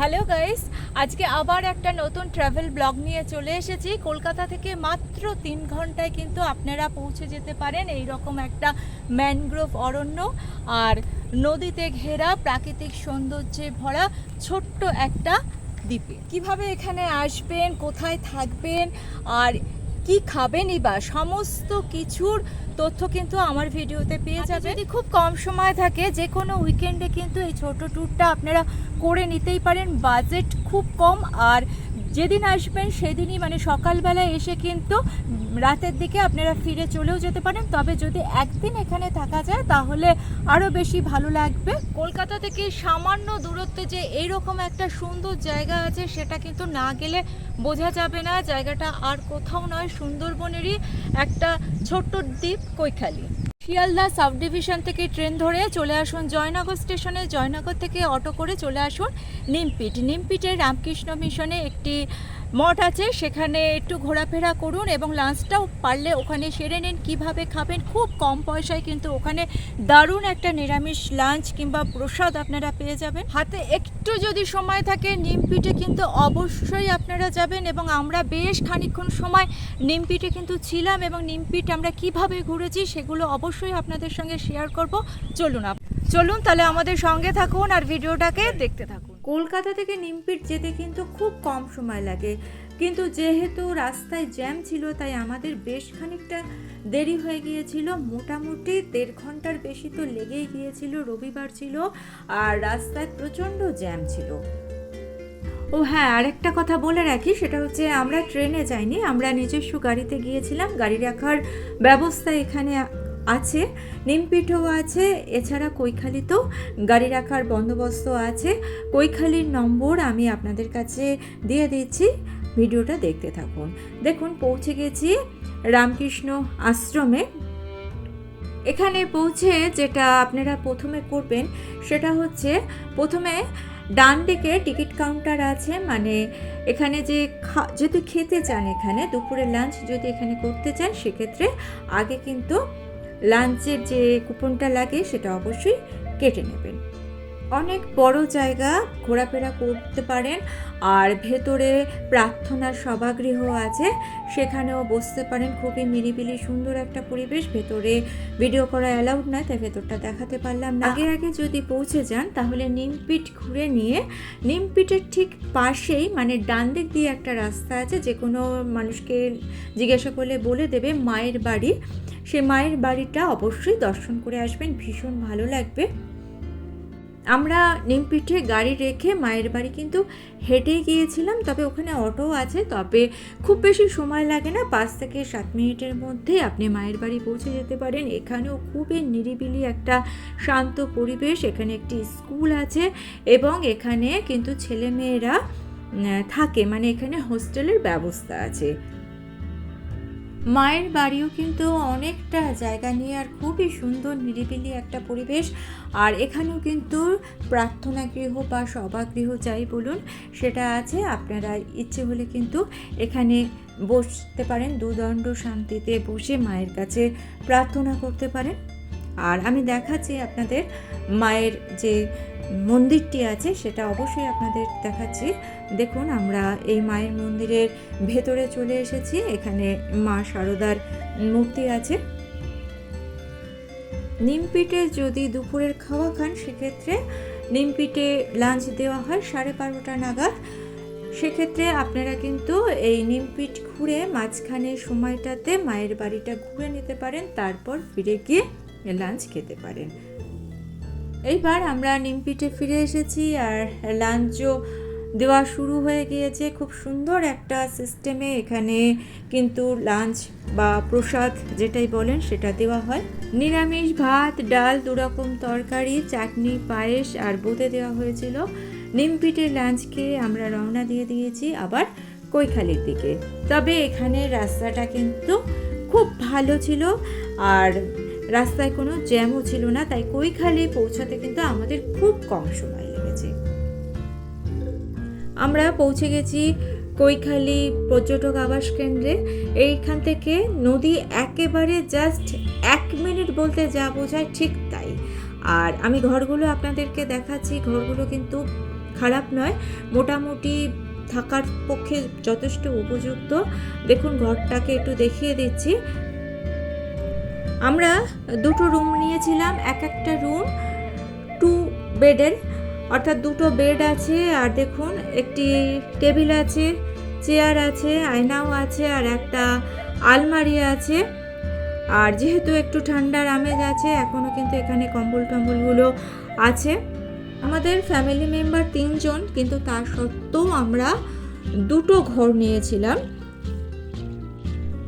Hello guys আজকে আবার একটা নতুন ট্রাভেল ব্লগ নিয়ে চলে এসেছি। কলকাতা থেকে মাত্র তিন ঘন্টায় কিন্তু আপনারা পৌঁছে যেতে পারেন এই রকম একটা ম্যানগ্রোভ অরণ্য। আর নদীতে ঘেরা প্রাকৃতিক সৌন্দর্যে ভরা ছোট্ট একটা দ্বীপে। কীভাবে এখানে আসবেন, কোথায় থাকবেন, আর কি খাবেনই বা সমস্ত কিছুর তথ্য কিন্তু আমার ভিডিওতে পেয়ে যাবে। যদি খুব কম সময় থাকে যে কোনো উইকেন্ডে কিন্তু এই ছোট ট্যুরটা আপনারা করে নিতেই পারেন। বাজেট খুব কম আর যেদিন আসবেন সেদিনই মানে সকালবেলায় এসে কিন্তু রাতের দিকে আপনারা ফিরে চলেও যেতে পারেন। তবে যদি একদিন এখানে থাকা যায়, তাহলে আরও বেশি ভালো লাগবে। কলকাতা থেকে সামান্য দূরত্বে যে এইরকম একটা সুন্দর জায়গা আছে, সেটা কিন্তু না গেলে বোঝা যাবে না। জায়গাটা আর কোথাও নয়, সুন্দরবনেরই একটা ছোট্ট দ্বীপ কৈখালী। শিয়ালদা সাব ডিভিশন থেকে ট্রেন ধরে চলে আসুন জয়নগর স্টেশনে। জয়নগর থেকে অটো করে চলে আসুন নিমপিট। নিমপিটের রামকৃষ্ণ মিশনে একটি মঠ আছে, সেখানে একটু ঘোরাফেরা করুন এবং লাঞ্চটাও পারলে ওখানে সেরে নিন। কীভাবে খাবেন? খুব কম পয়সায় কিন্তু ওখানে দারুণ একটা নিরামিষ লাঞ্চ কিংবা প্রসাদ আপনারা পেয়ে যাবেন। হাতে একটু যদি সময় থাকে নিমপিটে কিন্তু অবশ্যই আপনারা যাবেন এবং আমরা বেশ খানিকক্ষণ সময় নিমপিটে কিন্তু ছিলাম এবং নিমপিট আমরা কীভাবে ঘুরেছি সেগুলো অবশ্যই আপনাদের সঙ্গে শেয়ার করব। চলুন চলুন তাহলে আমাদের সঙ্গে থাকুন আর ভিডিওটাকে দেখতে থাকুন। কলকাতা থেকে নিমপিট যেতে কিন্তু খুব কম সময় লাগে। কিন্তু যেহেতু রাস্তায় জ্যাম ছিল, তাই আমাদের বেশ খানিকটা দেরি হয়ে গিয়েছিল। মোটামুটি দেড় ঘণ্টার বেশি তো লেগেই গিয়েছিল, রবিবার ছিল আর রাস্তায় প্রচণ্ড জ্যাম ছিল। ও হ্যাঁ আরেকটা কথা বলে রাখি, সেটা হচ্ছে আমরা ট্রেনে যাইনি, আমরা নিজস্ব গাড়িতে গিয়েছিলাম। গাড়ি রাখার ব্যবস্থা এখানে আছে, নিমপিঠও আছে, এছাড়া কৈখালিতেও গাড়ি রাখার বন্দোবস্ত আছে। কৈখালির নম্বর আমি আপনাদের কাছে দিয়ে দিচ্ছি, ভিডিওটা দেখতে থাকুন। দেখুন, পৌঁছে গেছি রামকৃষ্ণ আশ্রমে। এখানে পৌঁছে যেটা আপনারা প্রথমে করবেন, সেটা হচ্ছে প্রথমে ডান দিকে টিকিট কাউন্টার আছে মানে এখানে যে যদি খেতে চান এখানে দুপুরের লাঞ্চ যদি এখানে করতে চান, সেক্ষেত্রে আগে কিন্তু লাঞ্চের যে কুপনটা লাগে সেটা অবশ্যই কেটে নেবেন। অনেক বড় জায়গা ঘোরাফেরা করতে পারেন আর ভেতরে প্রার্থনার সভাগৃহ আছে, সেখানেও বসতে পারেন। খুবই নিরিবিলি সুন্দর একটা পরিবেশ, ভেতরে ভিডিও করা অ্যালাউড নয়, তাই ভেতরটা দেখাতে পারলাম না। আগে আগে যদি পৌঁছে যান, তাহলে নিমপিট ঘুরে নিয়ে, নিমপিটের ঠিক পাশেই মানে ডান দিক দিয়ে একটা রাস্তা আছে যে কোনো মানুষকে জিজ্ঞাসা করলে বলে দেবে, মায়ের বাড়ি। সে মায়ের বাড়িটা অবশ্যই দর্শন করে আসবেন, ভীষণ ভালো লাগবে। আমরা নিমপিঠে গাড়ি রেখে মায়ের বাড়ি কিন্তু হেঁটে গিয়েছিলাম, তবে ওখানে অটো আছে, তবে খুব বেশি সময় লাগে না, পাঁচ থেকে সাত মিনিটের মধ্যে আপনি মায়ের বাড়ি পৌঁছে যেতে পারেন। এখানেও খুবই নিরিবিলি একটা শান্ত পরিবেশ, এখানে একটি স্কুল আছে এবং এখানে কিন্তু ছেলেমেয়েরা থাকে মানে এখানে হোস্টেলের ব্যবস্থা আছে। মায়ের বাড়িও কিন্তু অনেকটা জায়গা নিয়ে আর খুবই সুন্দর, নিরিবিলি একটা পরিবেশ। আর এখানেও কিন্তু প্রার্থনা গৃহ বা সভাগৃহ যাই বলুন, সেটা আছে। আপনারা ইচ্ছে হলে কিন্তু এখানে বসতে পারেন, দুদণ্ড শান্তিতে বসে মায়ের কাছে প্রার্থনা করতে পারেন। আর আমি দেখাচ্ছি আপনাদের মায়ের যে মন্দিরটি আছে, সেটা অবশ্যই আপনাদের দেখাচ্ছি। দেখুন, আমরা এই মায়ের মন্দিরের ভেতরে চলে এসেছি। এখানে মা শারদার মূর্তি আছে। নিমপিটে যদি দুপুরের খাওয়া খান, সেক্ষেত্রে নিমপিটে লাঞ্চ দেওয়া হয় সাড়ে বারোটা নাগাদ। সেক্ষেত্রে আপনারা কিন্তু এই নিমপিট ঘুরে মাঝখানে সময়টাতে মায়ের বাড়িটা ঘুরে নিতে পারেন, তারপর ফিরে গিয়ে লাঞ্চ খেতে পারেন। এইবার আমরা নিমপিটে ফিরে এসেছি আর লাঞ্চও দেওয়া শুরু হয়ে গিয়েছে। খুব সুন্দর একটা সিস্টেমে এখানে কিন্তু লাঞ্চ বা প্রসাদ যেটাই বলেন সেটা দেওয়া হয়। নিরামিষ ভাত, ডাল, দুরকম তরকারি, চাটনি, পায়েস আর বোঁদে দেওয়া হয়েছিল। নিমপিটের লাঞ্চকে আমরা রওনা দিয়ে দিয়েছি আবার কৈখালির দিকে। তবে এখানে রাস্তাটা কিন্তু খুব ভালো ছিল আর রাস্তায় কোনো জ্যামও ছিল না, তাই কৈখালি পৌঁছাতে কিন্তু আমাদের খুব কম সময় লেগেছে। আমরা পৌঁছে গেছি কৈখালি পর্যটক আবাস কেন্দ্রে। এইখান থেকে নদী একেবারে জাস্ট এক মিনিট বলতে যা বোঝায় ঠিক তাই। আর আমি ঘরগুলো আপনাদেরকে দেখাচ্ছি, ঘরগুলো কিন্তু খারাপ নয়, মোটামুটি থাকার পক্ষে যথেষ্ট উপযুক্ত। দেখুন, ঘরটাকে একটু দেখিয়ে দিচ্ছি। আমরা দুটো রুম নিয়েছিলাম, এক একটা রুম টু বেডের অর্থাৎ দুটো বেড আছে, আর দেখুন, একটি টেবিল আছে চেয়ার আছে, আয়নাও আছে, আর একটা আলমারি আছে। আর যেহেতু একটু ঠান্ডার আমেজ আছে এখনও কিন্তু এখানে কম্বল টম্বলগুলো আছে। আমাদের ফ্যামিলি মেম্বার তিনজন, কিন্তু তার সত্ত্বেও আমরা দুটো ঘর নিয়েছিলাম।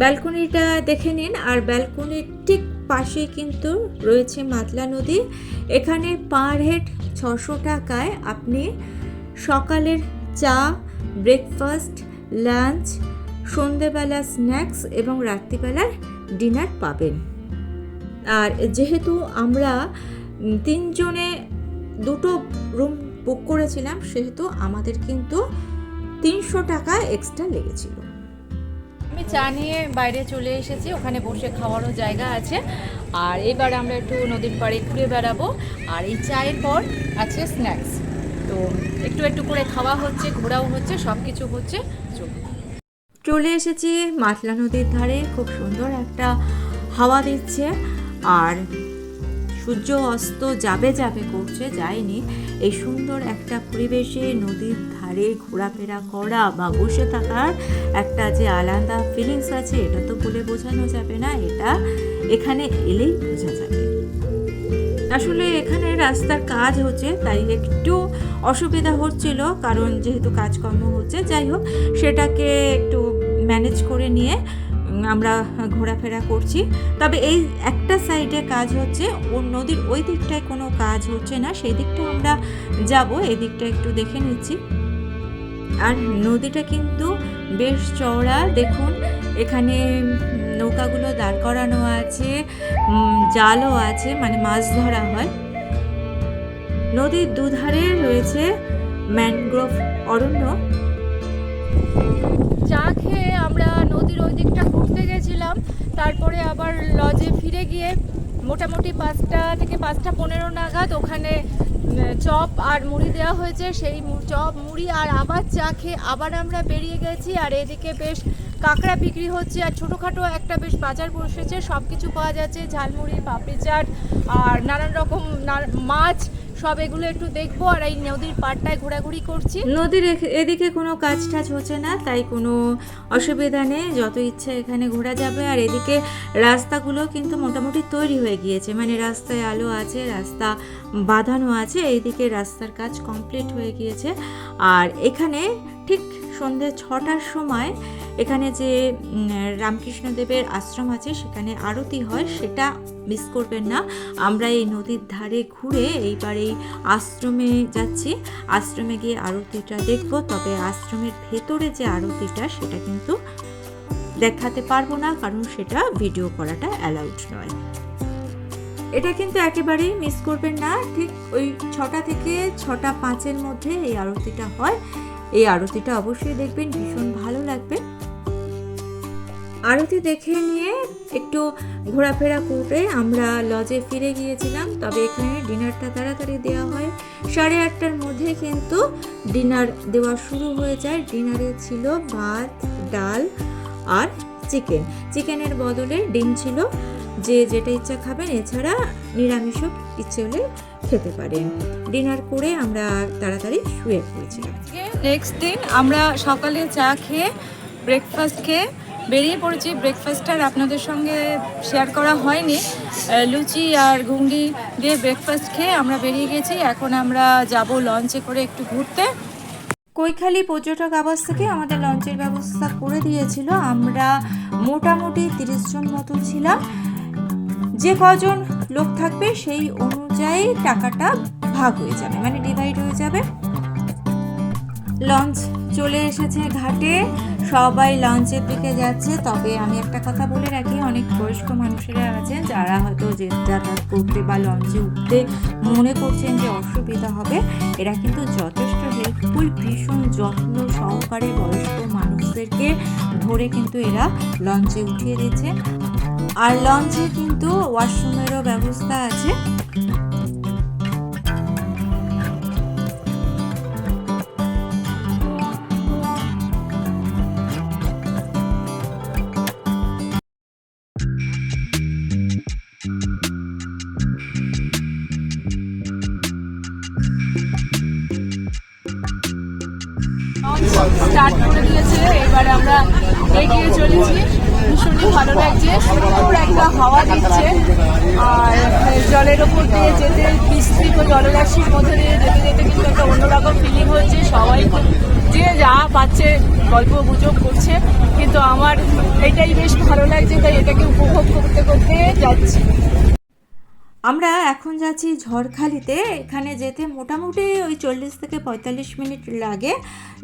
ব্যালকনিটা দেখে নিন, আর ব্যালকনির ঠিক পাশে কিন্তু রয়েছে মাতলা নদী। এখানে পার হেড ছশো টাকায় আপনি সকালের চা ব্রেকফাস্ট লাঞ্চ সন্ধেবেলা স্ন্যাক্স এবং রাত্রিবেলার ডিনার পাবেন। আর যেহেতু আমরা তিনজনে দুটো রুম বুক করেছিলাম, সেহেতু আমাদের কিন্তু তিনশো টাকা এক্সট্রা লেগেছিল। আমি চা নিয়ে বাইরে চলে এসেছি, ওখানে বসে খাওয়ারও জায়গা আছে। আর এবার আমরা একটু নদীর পাড়ে ঘুরে বেড়াবো। আর এই চায়ের পর আছে স্ন্যাক্স তো একটু একটু করে খাওয়া হচ্ছে, ঘোরাও হচ্ছে সব কিছু হচ্ছে চলে এসেছি মাতলা নদীর ধারে, খুব সুন্দর একটা হাওয়া দিচ্ছে। আর সূর্য অস্ত যাবে যাবে করছে, যায়নি। এই সুন্দর একটা পরিবেশে নদীর ধারে ঘোরাফেরা করা বা বসে থাকার একটা যে আলাদা ফিলিংস আছে, এটা তো বলে বোঝানো যাবে না, এটা এখানে এলেই বোঝা যাবে। আসলে এখানে রাস্তার কাজ হচ্ছে, তাই একটু অসুবিধা হচ্ছিল, কারণ যেহেতু কাজকর্ম হচ্ছে, যাই হোক, সেটাকে একটু ম্যানেজ করে নিয়ে আমরা ঘোরাফেরা করছি। তবে এই একটা সাইডে কাজ হচ্ছে ও নদীর ওই দিকটায় কোনো কাজ হচ্ছে না, সেই দিকটা আমরা যাব, এই দিকটা একটু দেখে নিচ্ছি। আর নদীটা কিন্তু বেশ চওড়া, দেখুন, এখানে নৌকাগুলো দাঁড় করানো আছে জালও আছে মানে মাছ ধরা হয়। নদীর দুধারে রয়েছে ম্যানগ্রোভ অরণ্য। চা খেয়ে আমরা নদীর ওই দিকটা ঘুরতে গেছিলাম। তারপরে আবার লজে ফিরে গিয়ে মোটামুটি পাঁচটা থেকে পাঁচটা পনেরো নাগাদ ওখানে চপ আর মুড়ি দেওয়া হয়েছে। সেই চপ, মুড়ি আর আবার চা খেয়ে আবার আমরা বেরিয়ে গেছি। আর এদিকে বেশ কাঁকড়া বিক্রি হচ্ছে আর ছোটোখাটো একটা বেশ বাজার বসেছে। সব কিছু পাওয়া যাচ্ছে। ঝালমুড়ি, পাপড়ি চাট আর নানান রকম মাছ সব এগুলো একটু দেখব আর এই নদীর পাড়টায় ঘোরাঘুরি করছি। নদীর এদিকে কোনো কাজ টাজ হচ্ছে না, তাই কোনো অসুবিধা নেই, যত ইচ্ছে এখানে ঘোরা যাবে। আর এদিকে রাস্তাগুলো কিন্তু মোটামুটি তৈরি হয়ে গিয়েছে মানে রাস্তায় আলো আছে, রাস্তা বাঁধানো আছে, এইদিকে রাস্তার কাজ কমপ্লিট হয়ে গিয়েছে। আর এখানে ঠিক সন্ধ্যে ছটার সময় এখানে যে রামকৃষ্ণদেবের আশ্রম আছে, সেখানে আরতি হয়, সেটা মিস করবেন না। আমরা এই নদীর ধারে ঘুরে এইবার এই আশ্রমে যাচ্ছি। আশ্রমে গিয়ে আরতিটা দেখব, তবে আশ্রমের ভেতরে যে আরতিটা, সেটা কিন্তু দেখাতে পারব না, কারণ সেটা ভিডিও করাটা অ্যালাউড নয়। এটা কিন্তু একেবারেই মিস করবেন না। ঠিক ওই ছটা থেকে ছটা পাঁচের মধ্যে এই আরতিটা হয়। এই আরতিটা অবশ্যই দেখবেন, ভীষণ ভালো লাগবে। আরতি দেখে নিয়ে একটু ঘোরাফেরা করে আমরা লজে ফিরে গিয়েছিলাম। তবে এখানে ডিনারটা তাড়াতাড়ি দেওয়া হয়। সাড়ে আটটার মধ্যে কিন্তু ডিনার দেওয়া শুরু হয়ে যায়। ডিনারে ছিল ভাত, ডাল আর চিকেন চিকেনের বদলে ডিম ছিল। যে যেটা ইচ্ছা খাবেন, এছাড়া নিরামিষও ইচ্ছে হলে খেতে পারেন। ডিনার করে আমরা তাড়াতাড়ি শুয়ে পড়েছিলাম। নেক্সট দিন আমরা সকালে চা খেয়ে ব্রেকফাস্ট খেয়ে বেরিয়ে পড়েছি। ব্রেকফাস্ট আর আপনাদের সঙ্গে শেয়ার করা হয়নি। লুচি আর ঘুগনি দিয়ে ব্রেকফাস্ট খেয়ে আমরা বেরিয়ে গেছি। এখন আমরা যাব লঞ্চে করে একটু ঘুরতে। কৈখালি পর্যটক আবাস থেকে আমাদের লঞ্চের ব্যবস্থা করে দিয়েছিল। আমরা মোটামুটি তিরিশ জন মতো ছিলাম। যে কজন লোক থাকবে সেই অনুযায়ী টাকাটা ভাগ হয়ে যাবে মানে ডিভাইড হয়ে যাবে। লঞ্চ চলে এসেছে ঘাটে। সবাই লঞ্চের দিকে যাচ্ছে। তবে আমি একটা কথা বলে রাখি, অনেক বয়স্ক মানুষেরা আছেন, যারা হয়তো যে যাতায়াত করতে বা লঞ্চে উঠতে মনে করছেন যে অসুবিধা হবে, এরা কিন্তু যথেষ্ট হেল্পফুল ভীষণ যত্ন সহকারে বয়স্ক মানুষদেরকে ধরে কিন্তু এরা লঞ্চে উঠিয়ে দিচ্ছে। আর লঞ্চে কিন্তু ওয়াশরুমেরও ব্যবস্থা আছে। স্টার্ট করে দিয়েছে, এবার আমরা এগিয়ে চলেছি। ভীষণই ভালো লাগছে, সুন্দর একটা হাওয়া দিচ্ছে। আর জলের ওপর দিয়ে যেতে, বিস্তৃত জলরাশির মধ্যে দিয়ে যেতে যেতে কিন্তু একটা অন্যরকম ফিলিং হচ্ছে। সবাই যে যা পাচ্ছে, গল্প গুজব করছে। কিন্তু আমার এটাই বেশ ভালো লাগছে, তাই এটাকে উপভোগ করতে করতে যাচ্ছি। আমরা এখন যাচ্ছি ঝড়খালিতে। এখানে যেতে মোটামুটি ওই চল্লিশ থেকে পঁয়তাল্লিশ মিনিট লাগে।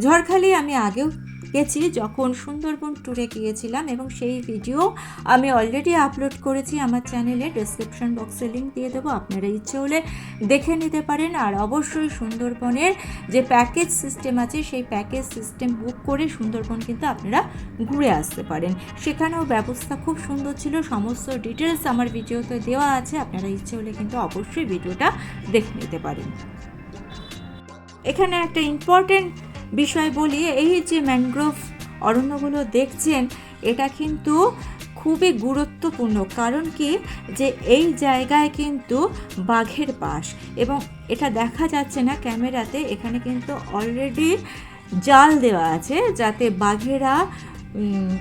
ঝড়খালি আমি আগেও গেছি যখন সুন্দরবন ট্যুরে গিয়েছিলাম এবং সেই ভিডিও আমি অলরেডি আপলোড করেছি আমার চ্যানেলে ডেসক্রিপশন বক্সে লিঙ্ক দিয়ে দেবো, আপনারা ইচ্ছে হলে দেখে নিতে পারেন। আর অবশ্যই সুন্দরবনের যে প্যাকেজ সিস্টেম আছে, সেই প্যাকেজ সিস্টেম বুক করে সুন্দরবন কিন্তু আপনারা ঘুরে আসতে পারেন। সেখানেও ব্যবস্থা খুব সুন্দর ছিল, সমস্ত ডিটেলস আমার ভিডিওতে দেওয়া আছে, আপনারা ইচ্ছে হলে কিন্তু অবশ্যই ভিডিওটা দেখে নিতে পারেন। এখানে একটা ইম্পর্টেন্ট বিষয় বলি এই যে ম্যানগ্রোভ অরণ্যগুলো দেখছেন, এটা কিন্তু খুবই গুরুত্বপূর্ণ। কারণ কি? যে এই জায়গায় কিন্তু বাঘের বাস এবং এটা দেখা যাচ্ছে না ক্যামেরাতে, এখানে কিন্তু অলরেডি জাল দেওয়া আছে যাতে বাঘেরা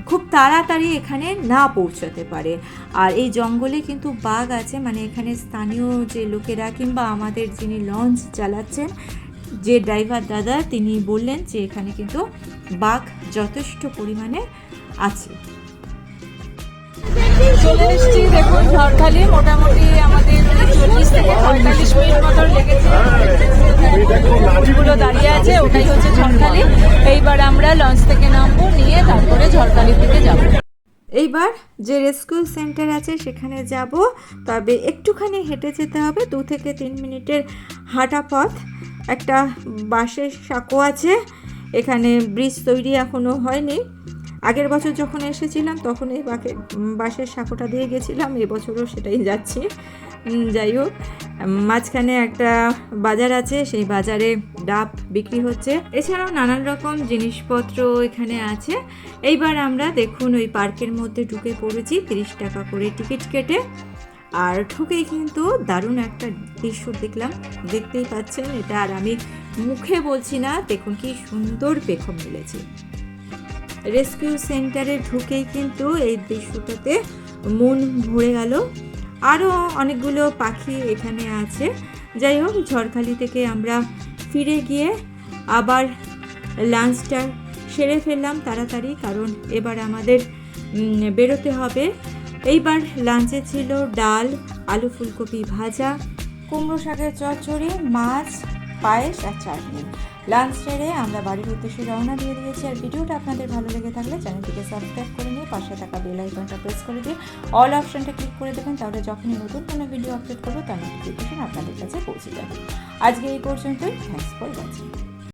খুব তাড়াতাড়ি এখানে না পৌঁছাতে পারে। আর এই জঙ্গলে কিন্তু বাঘ আছে মানে এখানে স্থানীয় যে লোকেরা কিংবা আমাদের যিনি লঞ্চ চালাচ্ছেন যে ড্রাইভার দাদা তিনি বললেন যে এখানে কিন্তু বাঘ যথেষ্ট পরিমাণে আছে। চলে এসেছি দেখুন ঝড়খালি। মোটামুটি আমাদের চল্লিশ থেকে পঁয়তাল্লিশ মিনিট মতো লেগেছে। দাঁড়িয়ে আছে ওটাই হচ্ছে ঝড়খালি। এইবার আমরা লঞ্চ থেকে নামবো নিয়ে তারপরে ঝড়খালি থেকে যাব। এইবার যে রেস্কিউ সেন্টার আছে সেখানে যাব। তবে একটুখানি হেঁটে যেতে হবে দু থেকে তিন মিনিটের হাঁটা পথ। একটা বাঁশের সাঁকো আছে। এখানে ব্রিজ তৈরি এখনও হয়নি। আগের বছর যখন এসেছিলাম তখন এই বাঁকে, বাঁশের সাঁকোটা দিয়ে গেছিলাম। এবছরও সেটাই যাচ্ছি। যাই হোক, মাঝখানে একটা বাজার আছে। সেই বাজারে ডাব বিক্রি হচ্ছে। এছাড়াও নানান রকম জিনিসপত্র এখানে আছে। এইবার আমরা দেখুন, ওই পার্কের মধ্যে ঢুকে পড়েছি। তিরিশ টাকা করে টিকিট কেটে। আর ঢুকেই কিন্তু দারুণ একটা দৃশ্য দেখলাম। দেখতেই পাচ্ছেন এটা আর আমি মুখে বলছি না, দেখুন কি সুন্দর পেখম মিলেছে। রেস্কিউ সেন্টারে ঢুকেই কিন্তু এই দৃশ্যটাতে মন ভরে গেল। আরও অনেকগুলো পাখি এখানে আছে। যাই হোক, ঝড়খালি থেকে আমরা ফিরে গিয়ে আবার লাঞ্চটা সেরে ফেললাম তাড়াতাড়ি, কারণ এবার আমাদের বেরোতে হবে। এইবার লাঞ্চে ছিল ডাল, আলু ফুলকপি ভাজা, কুমড়ো শাকের চচ্চড়ি, মাছ, পায়েস আর চাটনি। লাঞ্চ সেরে আমরা বাড়ির উদ্দেশ্যে রওনা দিয়ে দিয়েছি আর ভিডিওটা আপনাদের ভালো লেগে থাকলে চ্যানেলটিকে সাবস্ক্রাইব করে নিয়ে পাশে থাকা বেল আইকনটা প্রেস করে দিয়ে অল অপশনটা ক্লিক করে দেবেন, তাহলে যখনই নতুন কোনো ভিডিও আপলোড করব তার নোটিফিকেশন আপনাদের কাছে পৌঁছে যাবে। আজকে এই পর্যন্তই থ্যাংকস ফর ওয়াচিং